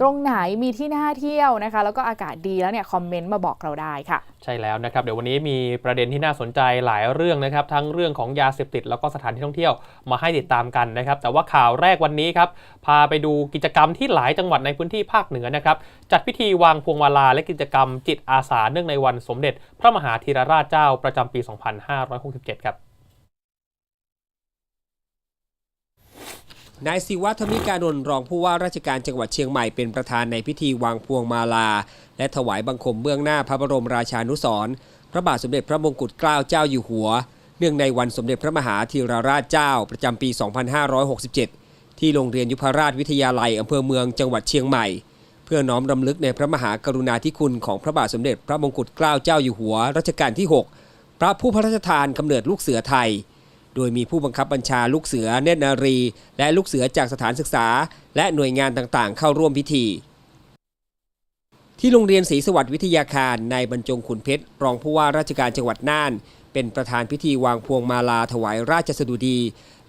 ตรงไหนมีที่น่าเที่ยวนะคะ แล้วก็อากาศดีแล้วเนี่ยคอมเมนต์มาบอกเราได้ค่ะ ใช่แล้วนะครับ เดี๋ยววันนี้มีประเด็นที่น่าสนใจหลายเรื่องนะครับ ทั้งเรื่องของยาเสพติดแล้วก็สถานที่ท่องเที่ยวมาให้ติดตามกันนะครับ แต่ว่าข่าวแรกวันนี้ครับ พาไปดูกิจกรรมที่หลายจังหวัดในพื้นที่ภาคเหนือนะครับ จัดพิธีวางพวงมาลาและกิจกรรมจิตอาสาเนื่องในวันสมเด็จ พระมหาธีรราชเจ้าประจำปี 2567 ครับ นายศิวะธมิการนท์รองผู้ว่าราชการจังหวัดเชียงใหม่เป็นประธานในพิธีวางพวงมาลา และถวายบังคมเบื้องหน้าพระบรมราชานุสรณ์พระบาทสมเด็จพระมงกุฎเกล้าเจ้าอยู่หัว เนื่องในวันสมเด็จพระมหาธีรราชเจ้าประจำปี 2567 ที่โรงเรียนยุพราชวิทยาลัยอำเภอเมืองจังหวัดเชียงใหม่ เพื่อน้อมรำลึกในพระมหากรุณาธิคุณของพระบาทสมเด็จพระมงกุฎเกล้าเจ้าอยู่หัวรัชกาลที่ 6 พระผู้พระราชทานกำเนิดลูกเสือไทย โดยมีผู้บังคับบัญชาลูกเสือเนตรนารี และลูกเสือจากสถานศึกษา และหน่วยงานต่างๆ เข้าร่วมพิธี ที่โรงเรียนศรีสวัสดิ์วิทยาคารนายบรรจงขุนเพชร รองผู้ว่าราชการจังหวัดน่าน เป็นประธานพิธีวางพวงมาลาถวายราชสดุดี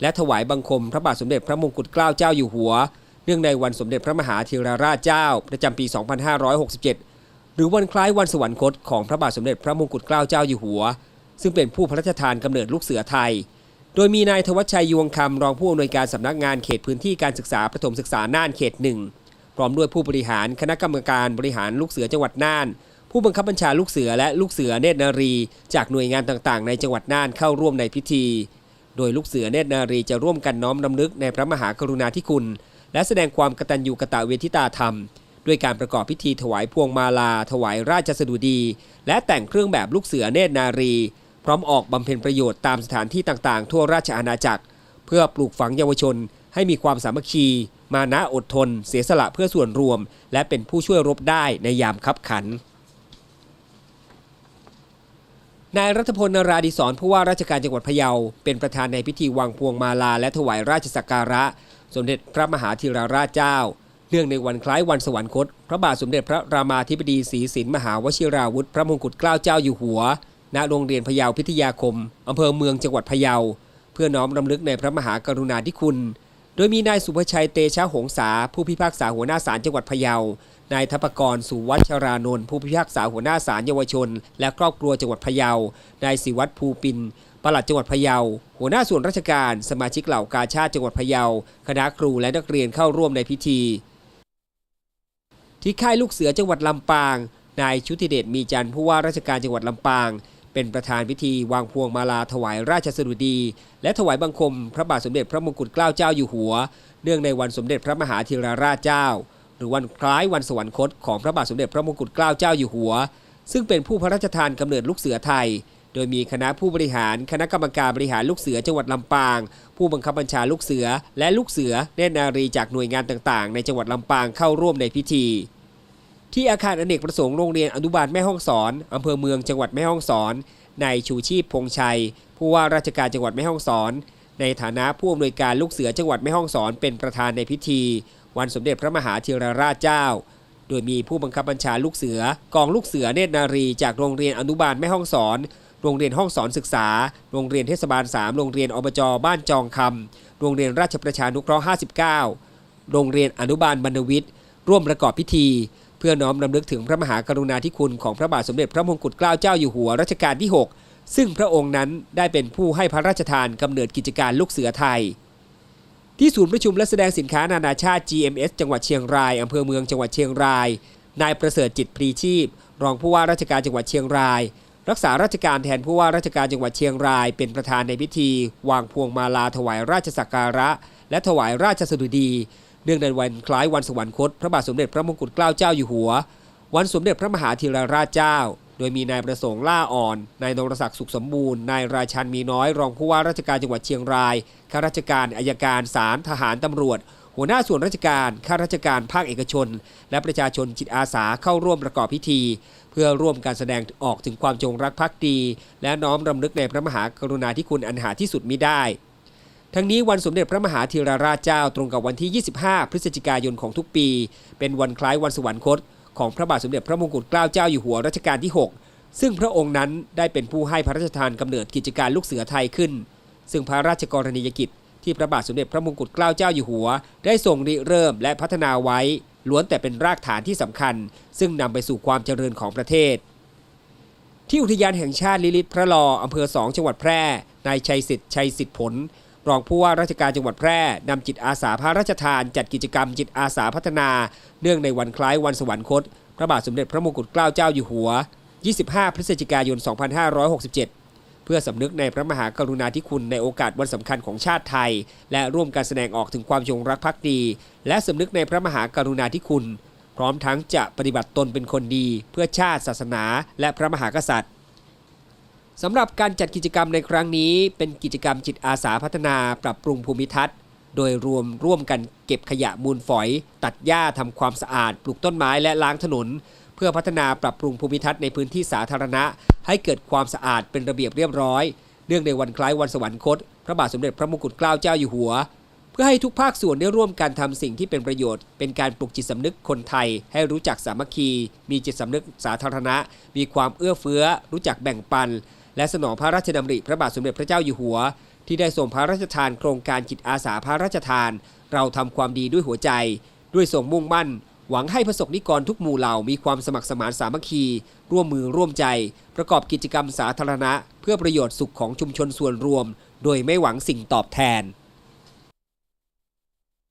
และถวายบังคมพระบาทสมเด็จพระมงกุฎเกล้าเจ้าอยู่หัว เนื่องในวันสมเด็จพระมหาธีรราชเจ้า ประจำปี 2567 หรือวันคล้ายวันสวรรคตของพระบาทสมเด็จพระมงกุฎเกล้าเจ้าอยู่หัว ซึ่งเป็นผู้พระราชทานกำเนิดลูกเสือไทย โดยมีนายทวัชชัยยวงคำรองผู้อำนวยการสำนักงานเขตพื้นที่การศึกษาประถมศึกษาน่านเขตหนึ่งพร้อมด้วยผู้บริหารคณะกรรมการบริหารลูกเสือจังหวัดน่าน ผู้บังคับบัญชาลูกเสือและลูกเสือเนตรนารี จากหน่วยงานต่างๆ ในจังหวัดน่านเข้าร่วมในพิธี โดยลูกเสือเนตรนารีจะร่วมกันน้อมรำลึกในพระมหากรุณาธิคุณ และแสดงความกตัญญูกตเวทิตาธรรม ด้วยการประกอบพิธีถวายพวงมาลา ถวายราชสดุดี และแต่งเครื่องแบบลูกเสือเนตรนารี พร้อมออกบำเพ็ญประโยชน์ตามสถานที่ต่างๆ ทั่วราชอาณาจักร เพื่อปลูกฝังเยาวชน ให้มีความสามัคคี มานะอดทน เสียสละเพื่อส่วนรวม และเป็นผู้ช่วยรบได้ในยามคับขันนายรัฐพลนราดิศรผู้ว่าราชการจังหวัดพะเยาเป็นประธานในพิธีวางพวงมาลาและถวายราชสักการะ สมเด็จพระมหาธีรราชเจ้า เนื่องในวันคล้ายวันสวรรคต พระบาทสมเด็จพระรามาธิบดีศรีสินมหาวชิราวุธ พระมงกุฎเกล้าเจ้าอยู่หัว ณโรงเรียนพะเยาพิทยาคมอำเภอเมืองจังหวัดพะเยา เพื่อน้อมรำลึกในพระมหากรุณาธิคุณ โดยมีนายสุภชัยเตชะหงษาผู้พิพากษาหัวหน้าศาลจังหวัดพะเยานายทัพกรสุวัชรานนท์ผู้พิพากษาหัวหน้าศาลเยาวชน และครอบครัวจังหวัดพะเยานายศิวัตรภูปินปลัดจังหวัดพะเยา หัวหน้าส่วนราชการ สมาชิกเหล่ากาชาติจังหวัดพะเยา คณะครูและนักเรียนเข้าร่วมในพิธี ที่ค่ายลูกเสือจังหวัดลำปาง นายชุติเดชมีจันทร์ผู้ว่าราชการจังหวัดลำปาง เป็นประธานพิธีวางพวงมาลาถวายราชสดุดี และถวายบังคมพระบาทสมเด็จพระมงกุฎเกล้าเจ้าอยู่หัว เนื่องในวันสมเด็จพระมหาธีรราชเจ้า หรือวันคล้ายวันสวรรคตของพระบาทสมเด็จพระมงกุฎเกล้าเจ้าอยู่หัว ซึ่งเป็นผู้พระราชทานกำเนิดลูกเสือไทย โดยมีคณะผู้บริหาร คณะกรรมการบริหารลูกเสือจังหวัดลำปาง ผู้บังคับบัญชาลูกเสือ และลูกเสือเนนารีจากหน่วยงานต่างๆ ในจังหวัดลำปางเข้าร่วมในพิธี ที่อาคารอเนกประสงค์โรงเรียนอนุบาลแม่ฮ่องสอนอำเภอเมืองจังหวัดแม่ฮ่องสอนนายชูชีพพงชัย ผู้ว่าราชการจังหวัดแม่ฮ่องสอน ในฐานะผู้อำนวยการลูกเสือจังหวัดแม่ฮ่องสอนเป็นประธานในพิธี วันสมเด็จพระมหาธีรราชเจ้า โดยมีผู้บังคับบัญชาลูกเสือกองลูกเสือเนตรนารีจากโรงเรียนอนุบาลแม่ฮ่องสอน โรงเรียนห้องสอนศึกษา โรงเรียนเทศบาล 3 โรงเรียนอบจบ้านจองคำโรงเรียนราชประชานุเคราะห์ 59 โรงเรียนอนุบาลบรรณวิทย์ร่วมประกอบพิธี พื่อน้อมรำลึกถึงพระมหากรุณาธิคุณของพระบาทสมเด็จพระมงกุฎเกล้าเจ้าอยู่หัวรัชกาลที่ 6 ซึ่งพระองค์นั้นได้เป็นผู้ให้พระราชทานกำเนิดกิจการลูกเสือไทย ที่ศูนย์ประชุมและแสดงสินค้านานาชาติ GMS จังหวัดเชียงรายอำเภอเมืองจังหวัดเชียงราย นายประเสริฐจิตพรีชีพ รองผู้ว่าราชการจังหวัดเชียงราย รักษาราชการแทนผู้ว่าราชการจังหวัดเชียงราย เป็นประธานในพิธี วางพวงมาลาถวายราชสักการะ และถวายราชสดุดี เนื่องในวันคล้ายวันสวรรคต พระบาทสมเด็จพระมงกุฎเกล้าเจ้าอยู่หัว วันสมเด็จพระมหาธีรราชเจ้า โดยมีนายประสงค์ล่าอ่อน นายนรศักดิ์สุขสมบูรณ์ นายราชันมีน้อย รองผู้ว่าราชการจังหวัดเชียงราย ข้าราชการอายการ ศาล ทหาร ตำรวจ หัวหน้าส่วนราชการ ข้าราชการภาคเอกชน และประชาชนจิตอาสาเข้าร่วมประกอบพิธี เพื่อร่วมการแสดงออกถึงความจงรักภักดี และน้อมรำลึกในพระมหากรุณาธิคุณอันหาที่สุดมิได้ ทั้งนี้วันสมเด็จพระมหาธีรราชเจ้าตรงกับวันที่ 25 พฤศจิกายนของทุกปี เป็นวันคล้ายวันสวรรคต ของพระบาทสมเด็จพระมงกุฎเกล้าเจ้าอยู่หัวรัชกาลที่ 6 ซึ่งพระองค์นั้นได้เป็นผู้ให้พระราชทานกำเนิดกิจการลูกเสือไทยขึ้น ซึ่งพระราชกรณียกิจ ที่พระบาทสมเด็จพระมงกุฎเกล้าเจ้าอยู่หัว ได้ทรงริเริ่มและพัฒนาไว้ ล้วนแต่เป็นรากฐานที่สำคัญ ซึ่งนำไปสู่ความเจริญของประเทศที่อุทยานแห่งชาติลิลิตพระลออำเภอสองจังหวัดแพร่ นายชัยสิทธิ์ชัยสิทธิผล รองผู้ว่าราชการจังหวัดแพร่นำจิตอาสาพระราชทาน จัดกิจกรรมจิตอาสาพัฒนา เนื่องในวันคล้ายวันสวรรคต พระบาทสมเด็จพระมงกุฎเกล้าเจ้าอยู่หัว 25 พฤศจิกายน 2567 เพื่อสำนึกในพระมหากรุณาธิคุณในโอกาสวันสำคัญของชาติไทย และร่วมการแสดงออกถึงความจงรักภักดี และสำนึกในพระมหากรุณาธิคุณ พร้อมทั้งจะปฏิบัติตนเป็นคนดี เพื่อชาติศาสนา และพระมหากษัตริย์ สำหรับการจัดกิจกรรมในครั้งนี้ เป็นกิจกรรมจิตอาสาพัฒนาปรับปรุงภูมิทัศน์ โดยรวมร่วมกันเก็บขยะมูลฝอย ตัดหญ้าทำความสะอาด ปลูกต้นไม้และล้างถนน เพื่อพัฒนาปรับปรุงภูมิทัศน์ในพื้นที่สาธารณะ ให้เกิดความสะอาดเป็นระเบียบเรียบร้อย เนื่องในวันคล้ายวันสวรรคต พระบาทสมเด็จพระมงกุฎเกล้าเจ้าอยู่หัว เพื่อให้ทุกภาคส่วนได้ร่วมกันทำสิ่งที่เป็นประโยชน์ เป็นการปลุกจิตสำนึกคนไทย ให้รู้จักสามัคคี มีจิตสำนึกสาธารณะ มีความเอื้อเฟื้อ รู้จักแบ่งปัน และสนองพระราชดำริพระบาทสมเด็จพระเจ้าอยู่หัว ที่ได้ส่งพระราชทานโครงการจิตอาสาพระราชทาน เราทำความดีด้วยหัวใจ ด้วยทรงมุ่งมั่น หวังให้ประสบนิกรทุกหมู่เหล่ามีความสมัครสมานสามัคคี ร่วมมือร่วมใจ ประกอบกิจกรรมสาธารณะ เพื่อประโยชน์สุขของชุมชนส่วนรวม โดยไม่หวังสิ่งตอบแทน